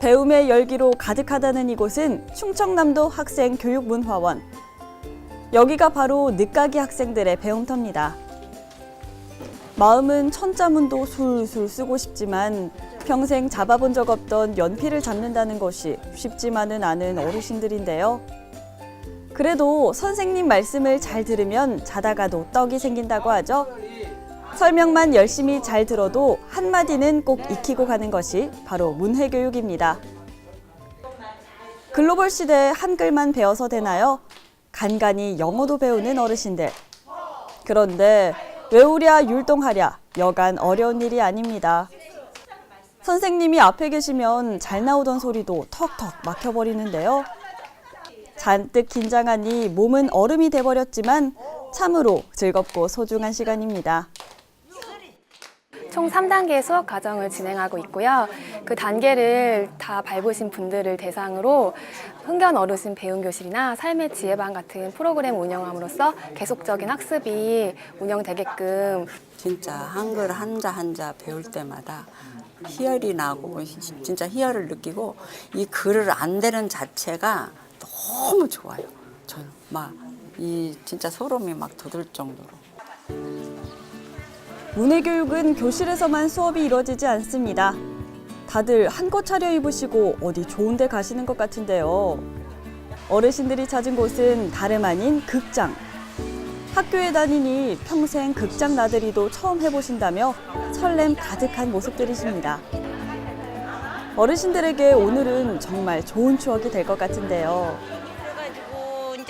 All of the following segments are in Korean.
배움의 열기로 가득하다는 이곳은 충청남도 학생 교육문화원. 여기가 바로 늦가기 학생들의 배움터입니다. 마음은 천자문도 술술 쓰고 싶지만 평생 잡아본 적 없던 연필을 잡는다는 것이 쉽지만은 않은 어르신들인데요. 그래도 선생님 말씀을 잘 들으면 자다가도 떡이 생긴다고 하죠. 설명만 열심히 잘 들어도 한마디는 꼭 익히고 가는 것이 바로 문해교육입니다. 글로벌 시대에 한글만 배워서 되나요? 간간히 영어도 배우는 어르신들. 그런데 외우랴 율동하랴 여간 어려운 일이 아닙니다. 선생님이 앞에 계시면 잘 나오던 소리도 턱턱 막혀버리는데요. 잔뜩 긴장하니 몸은 얼음이 돼버렸지만 참으로 즐겁고 소중한 시간입니다. 총 3단계 수업 과정을 진행하고 있고요. 그 단계를 다 밟으신 분들을 대상으로 흥견 어르신 배움 교실이나 삶의 지혜반 같은 프로그램 운영함으로써 계속적인 학습이 운영되게끔 진짜 한글 한자 한자 배울 때마다 희열이 나고 진짜 희열을 느끼고 이 글을 안 되는 자체가 너무 좋아요. 저는 막 이 진짜 소름이 막 돋을 정도로. 문해 교육은 교실에서만 수업이 이루어지지 않습니다. 다들 한껏 차려입으시고 어디 좋은 데 가시는 것 같은데요. 어르신들이 찾은 곳은 다름 아닌 극장. 학교에 다니니 평생 극장 나들이도 처음 해보신다며 설렘 가득한 모습들이십니다. 어르신들에게 오늘은 정말 좋은 추억이 될 것 같은데요.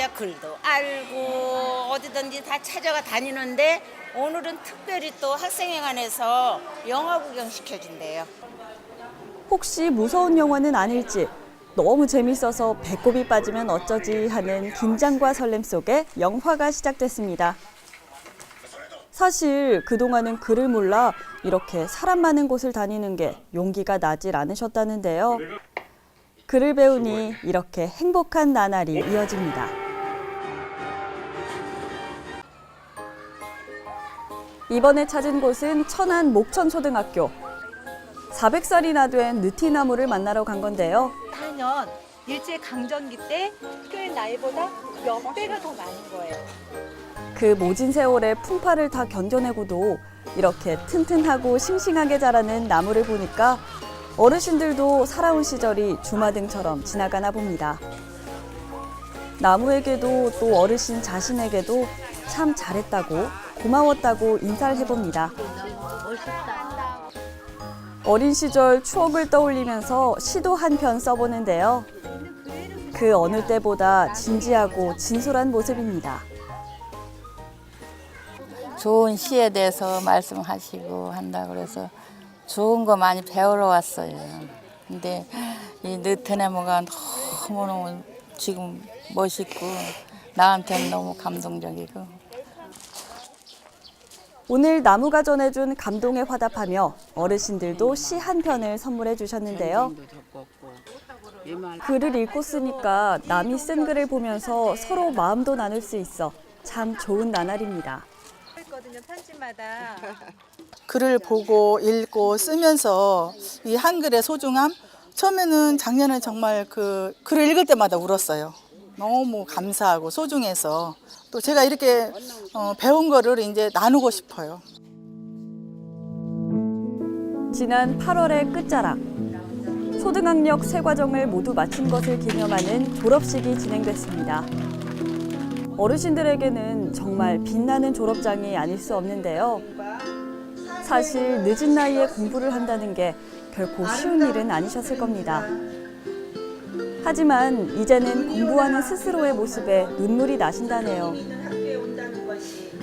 이제 글도 알고 어디든지 다 찾아가 다니는데 오늘은 특별히 또 학생회관에서 영화 구경 시켜준대요. 혹시 무서운 영화는 아닐지 너무 재밌어서 배꼽이 빠지면 어쩌지 하는 긴장과 설렘 속에 영화가 시작됐습니다. 사실 그동안은 글을 몰라 이렇게 사람 많은 곳을 다니는 게 용기가 나질 않으셨다는데요. 글을 배우니 이렇게 행복한 나날이 이어집니다. 이번에 찾은 곳은 천안 목천초등학교. 400살이나 된 느티나무를 만나러 간 건데요. 하면 일제 강점기 때 표현 나이보다 몇 배가 더 많은 거예요. 그 모진 세월의 풍파를 다 견뎌내고도 이렇게 튼튼하고 싱싱하게 자라는 나무를 보니까 어르신들도 살아온 시절이 주마등처럼 지나가나 봅니다. 나무에게도 또 어르신 자신에게도 참 잘했다고 고마웠다고 인사를 해봅니다. 어린 시절 추억을 떠올리면서 시도 한 편 써보는데요. 그 어느 때보다 진지하고 진솔한 모습입니다. 좋은 시에 대해서 말씀하시고 한다 그래서 좋은 거 많이 배우러 왔어요. 근데 이 느트네모가 너무너무 지금 멋있고 나한테는 너무 감동적이고 오늘 나무가 전해준 감동에 화답하며 어르신들도 시 한 편을 선물해 주셨는데요. 글을 읽고 쓰니까 남이 쓴 글을 보면서 서로 마음도 나눌 수 있어 참 좋은 나날입니다. 글을 보고 읽고 쓰면서 이 한글의 소중함 처음에는 작년에 정말 그 글을 읽을 때마다 울었어요. 너무 감사하고 소중해서 또 제가 이렇게 어, 배운 거를 이제 나누고 싶어요. 지난 8월의 끝자락. 초등학력 세 과정을 모두 마친 것을 기념하는 졸업식이 진행됐습니다. 어르신들에게는 정말 빛나는 졸업장이 아닐 수 없는데요. 사실 늦은 나이에 공부를 한다는 게 결코 쉬운 일은 아니셨을 겁니다. 하지만 이제는 공부하는 스스로의 모습에 눈물이 나신다네요.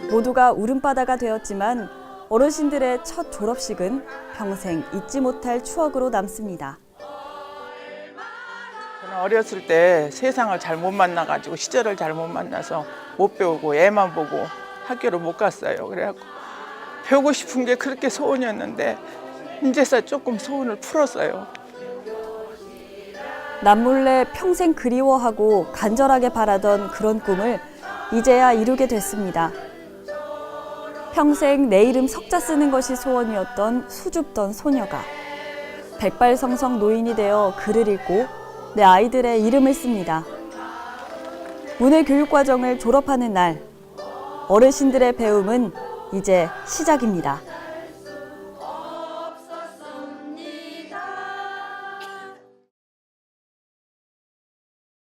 모두가 울음바다가 되었지만 어르신들의 첫 졸업식은 평생 잊지 못할 추억으로 남습니다. 저는 어렸을 때 세상을 잘못 만나가지고 시절을 잘못 만나서 못 배우고 애만 보고 학교를 못 갔어요. 그래갖고 배우고 싶은 게 그렇게 소원이었는데 이제서 조금 소원을 풀었어요. 남몰래 평생 그리워하고 간절하게 바라던 그런 꿈을 이제야 이루게 됐습니다. 평생 내 이름 석자 쓰는 것이 소원이었던 수줍던 소녀가 백발성성 노인이 되어 글을 읽고 내 아이들의 이름을 씁니다. 문해 교육 과정을 졸업하는 날, 어르신들의 배움은 이제 시작입니다.